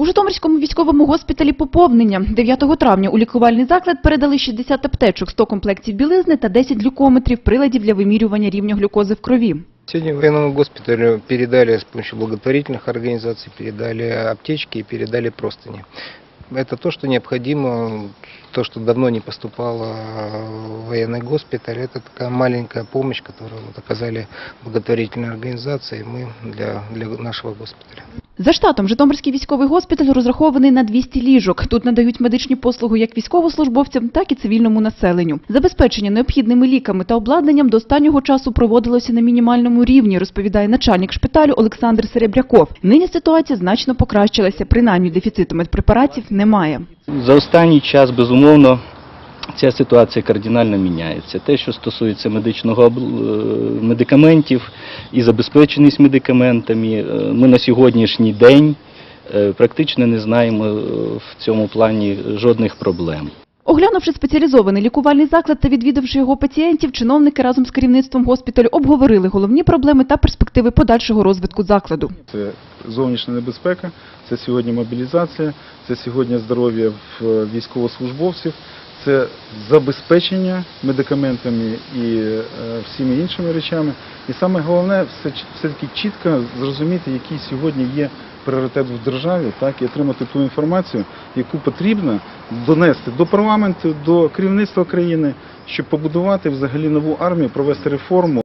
У Житомирському військовому госпіталі поповнення 9 травня у лікувальний заклад передали 60 аптечок, 100 комплектів білизни та 10 глюкометрів, приладів для вимірювання рівня глюкози в крові. Сегодня военному госпиталю передали с помощью благотворительных организаций, передали аптечки и передали простыни. Это то, что необходимо, то, что давно не поступало в военный госпиталь. Это такая маленькая помощь, которую вот оказали благотворительные организации, и мы для, для нашего госпиталя. За штатом Житомирський військовий госпіталь розрахований на 200 ліжок. Тут надають медичні послуги як військовослужбовцям, так і цивільному населенню. Забезпечення необхідними ліками та обладнанням до останнього часу проводилося на мінімальному рівні, розповідає начальник шпиталю Олександр Серебряков. Нині ситуація значно покращилася, принаймні дефіциту медпрепаратів немає. За останній час, безумовно, ця ситуація кардинально міняється. Те, що стосується медичного е, медикаментів і забезпеченість медикаментами, е, ми на сьогоднішній день е, практично не знаємо в цьому плані жодних проблем. Оглянувши спеціалізований лікувальний заклад та відвідавши його пацієнтів, чиновники разом з керівництвом госпіталю обговорили головні проблеми та перспективи подальшого розвитку закладу. Це зовнішня небезпека, це сьогодні мобілізація, це сьогодні здоров'я військовослужбовців, це забезпечення медикаментами і е, всіми іншими речами. І саме головне все, все-таки чітко зрозуміти, який сьогодні є пріоритет в державі, так, і отримати ту інформацію, яку потрібно донести до парламенту, до керівництва країни, щоб побудувати взагалі нову армію, провести реформу.